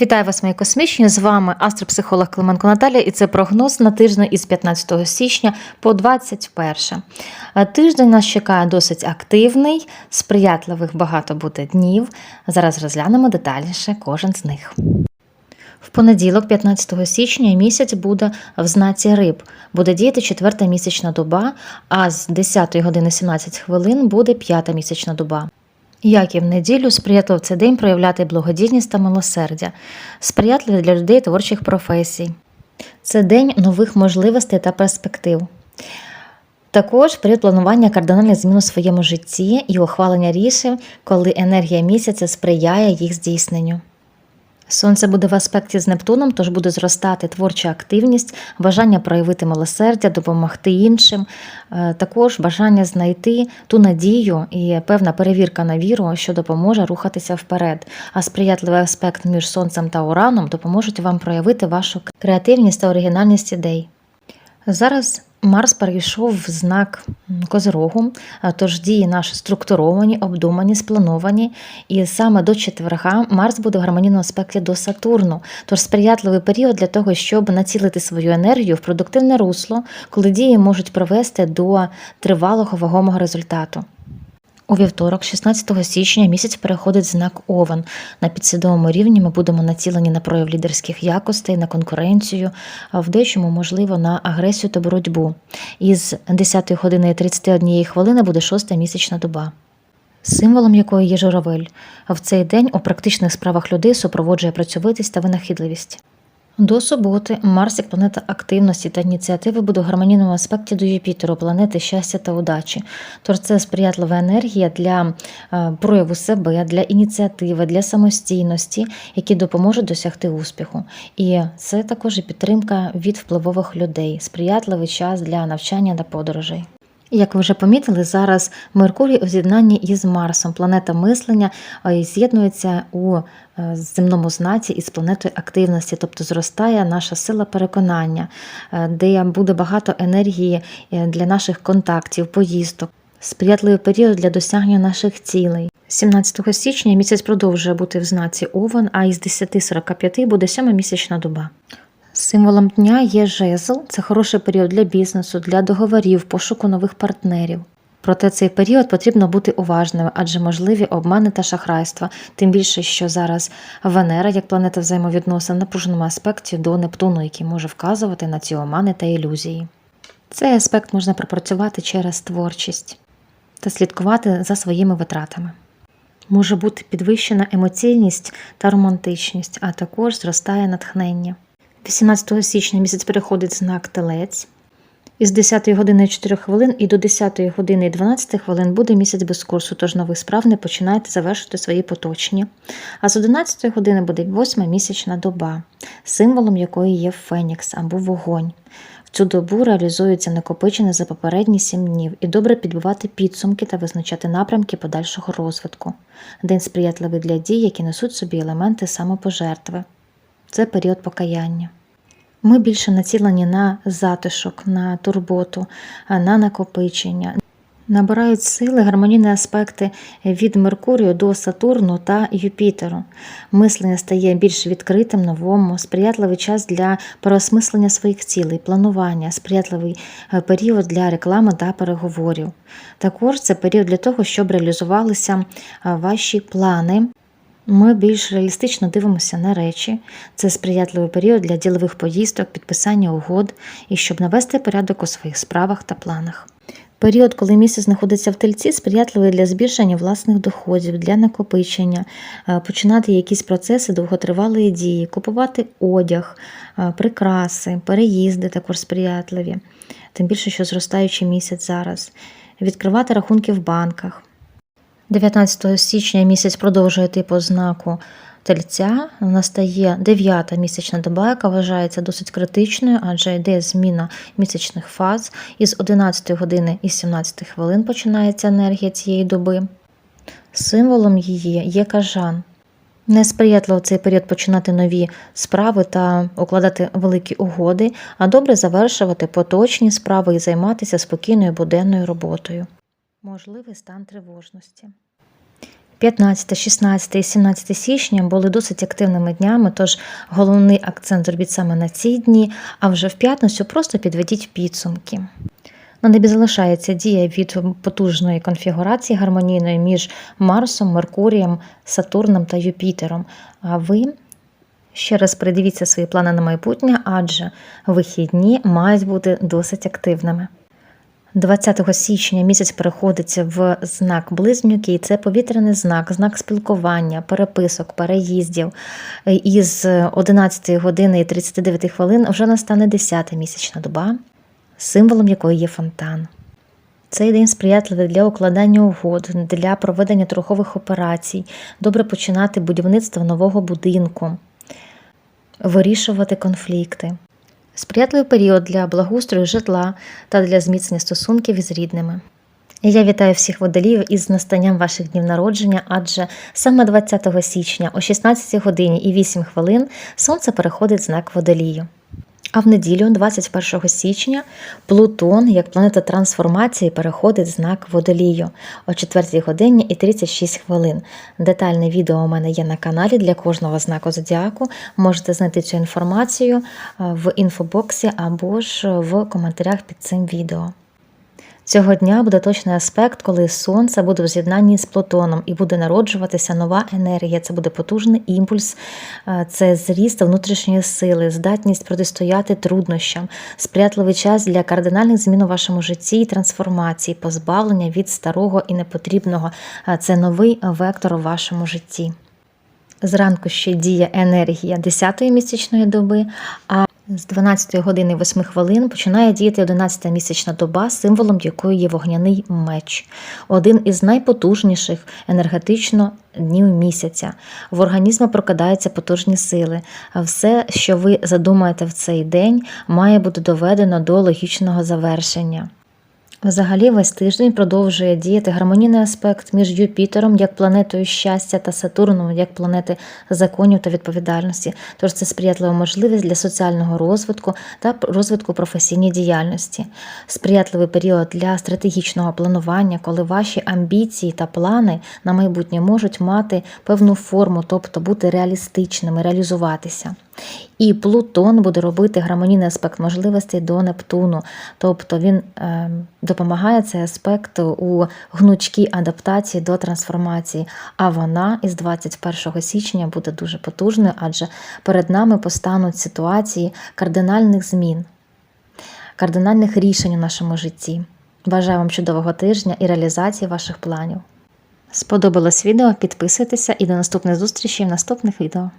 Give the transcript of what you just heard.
Вітаю вас, мої космічні! З вами астропсихолог Клименко Наталія, і це прогноз на тиждень із 15 січня по 21. Е, Тиждень нас чекає досить активний, сприятливих багато буде днів. Зараз розглянемо детальніше кожен з них. В понеділок, 15 січня, місяць буде в знаці риб. Буде діяти четверта місячна доба, а з 10 години 17 хвилин буде п'ята місячна доба. Як і в неділю, сприятливо цей день проявляти благодійність та милосердя, сприятливий для людей творчих професій. Це день нових можливостей та перспектив. Також період планування кардинальних змін у своєму житті і ухвалення рішень, коли енергія місяця сприяє їх здійсненню. Сонце буде в аспекті з Нептуном, тож буде зростати творча активність, бажання проявити милосердя, допомогти іншим, е, також бажання знайти ту надію і певна перевірка на віру, що допоможе рухатися вперед. А сприятливий аспект між сонцем та ураном допоможуть вам проявити вашу креативність та оригінальність ідей. Зараз Марс перейшов в знак Козирогу, тож дії наші структуровані, обдумані, сплановані. І саме до четверга Марс буде в гармонійному аспекті до Сатурну. Тож сприятливий період для того, щоб націлити свою енергію в продуктивне русло, коли дії можуть привести до тривалого вагомого результату. У вівторок, 16 січня, місяць переходить знак Овен. На підсвідомому рівні ми будемо націлені на прояв лідерських якостей, на конкуренцію, а в дечому, можливо, на агресію та боротьбу. Із 10 години і 31 хвилини буде шоста місячна доба. Символом якої є журавель, в цей день у практичних справах людей супроводжує працьовитість та винахідливість. До суботи Марс як планета активності та ініціативи буде в гармонійному аспекті до Юпітеру, планети щастя та удачі. Тож це сприятлива енергія для е, прояву себе, для ініціативи, для самостійності, які допоможуть досягти успіху. І це також і підтримка від впливових людей, сприятливий час для навчання та подорожей. Як ви вже помітили, зараз Меркурій у з'єднанні із Марсом, планета мислення, з'єднується у е, земному знаці із планетою активності, тобто зростає наша сила переконання, е, де буде багато енергії е, для наших контактів, поїздок, сприятливий період для досягнення наших цілей. 17 січня місяць продовжує бути в знаці Овен, а із 10.45 буде сьома місячна доба. Символом дня є жезл. Це хороший період для бізнесу, для договорів, пошуку нових партнерів. Проте цей період потрібно бути уважними, адже можливі обмани та шахрайства, тим більше, що зараз Венера, як планета взаємовідносин, в напруженому аспекті до Нептуну, який може вказувати на ці омани та ілюзії. Цей аспект можна пропрацювати через творчість та слідкувати за своїми витратами. Може бути підвищена емоційність та романтичність, а також зростає натхнення. 18 січня місяць переходить знак Телець. Із 10 години 4 хвилин і до 10 години 12 хвилин буде місяць без курсу, тож нових справ не починайте завершити свої поточні. А з 11 години буде восьма місячна доба, символом якої є Фенікс або вогонь. В цю добу реалізується накопичене за попередні сім днів і добре підбивати підсумки та визначати напрямки подальшого розвитку. День сприятливий для дій, які несуть собі елементи самопожертви. Це період покаяння. Ми більше націлені на затишок, на турботу, на накопичення. Набирають сили гармонійні аспекти від Меркурію до Сатурну та Юпітеру. Мислення стає більш відкритим, новому, сприятливий час для переосмислення своїх цілей, планування, сприятливий е, період для реклами та переговорів. Також це період для того, щоб реалізувалися е, ваші плани. Ми більш реалістично дивимося на речі. Це сприятливий період для ділових поїздок, підписання угод і щоб навести порядок у своїх справах та планах. Період, коли місяць знаходиться в тельці, сприятливий для збільшення власних доходів, для накопичення, е, починати якісь процеси довготривалої дії, купувати одяг, е, прикраси, переїзди також сприятливі, тим більше, що зростаючий місяць зараз, відкривати рахунки в банках. 19 січня місяць продовжує йти по знаку тельця. Настає дев'ята місячна доба, яка вважається досить критичною, адже йде зміна місячних фаз. Із 11 години і 17 хвилин починається енергія цієї доби. Символом її є кажан. Несприятливо в цей період починати нові справи та укладати великі угоди, а добре завершувати поточні справи і займатися спокійною буденною роботою. Можливий стан тривожності. 15, 16 і 17 січня були досить активними днями, тож головний акцент зробіть саме на ці дні, а вже в п'ятницю просто підведіть підсумки. На небі залишається дія від потужної конфігурації гармонійної між Марсом, Меркурієм, Сатурном та Юпітером. А ви ще раз передивіться свої плани на майбутнє, адже вихідні мають бути досить активними. 20 січня місяць переходить в знак близнюки, і це повітряний знак, знак спілкування, переписок, переїздів. Із 11 години і 39 хвилин вже настане 10 місячна доба, символом якої є фонтан. Цей день сприятливий для укладання угод, для проведення торгових операцій, добре починати будівництво нового будинку, вирішувати конфлікти. Сприятливий період для благоустрою житла та для зміцнення стосунків із рідними. Я вітаю всіх водолів із настанням ваших днів народження, адже саме 20 січня о 16 годині і 8 хвилин сонце переходить знак водолію. А в неділю, 21 січня, Плутон, як планета трансформації, переходить в знак водолію о 4 годині і 36 хвилин. Детальне відео у мене є на каналі для кожного знаку зодіаку. Можете знайти цю інформацію е, в інфобоксі або ж в коментарях під цим відео. Цього дня буде точний аспект, коли сонце буде в з'єднанні з Плутоном і буде народжуватися нова енергія. Це буде потужний імпульс, е, це зріст внутрішньої сили, здатність протистояти труднощам, сприятливий час для кардинальних змін у вашому житті і трансформації, позбавлення від старого і непотрібного. Е, Це новий вектор у вашому житті. Зранку ще діє енергія 10-ї місячної доби, а з 12 години 8 хвилин починає діяти 11 місячна доба, символом якої є вогняний меч, один із найпотужніших енергетично днів місяця. В організмі прокидаються потужні сили. Все, що ви задумаєте в цей день, має бути доведено до логічного завершення. Взагалі, весь тиждень продовжує діяти гармонійний аспект між Юпітером як планетою щастя та Сатурном як планети законів та відповідальності. Тож це сприятлива можливість для соціального розвитку та розвитку професійної діяльності, сприятливий період для стратегічного планування, коли ваші амбіції та плани на майбутнє можуть мати певну форму, тобто бути реалістичними, реалізуватися. І Плутон буде робити гармонійний аспект можливостей до Нептуну, тобто він е, допомагає цей аспект у гнучкій адаптації до трансформації. А вона із 21 січня буде дуже потужною, адже перед нами постануть ситуації кардинальних змін, кардинальних рішень у нашому житті. Бажаю вам чудового тижня і реалізації ваших планів. Сподобалось відео? Підписуйтеся і до наступних зустрічей в наступних відео.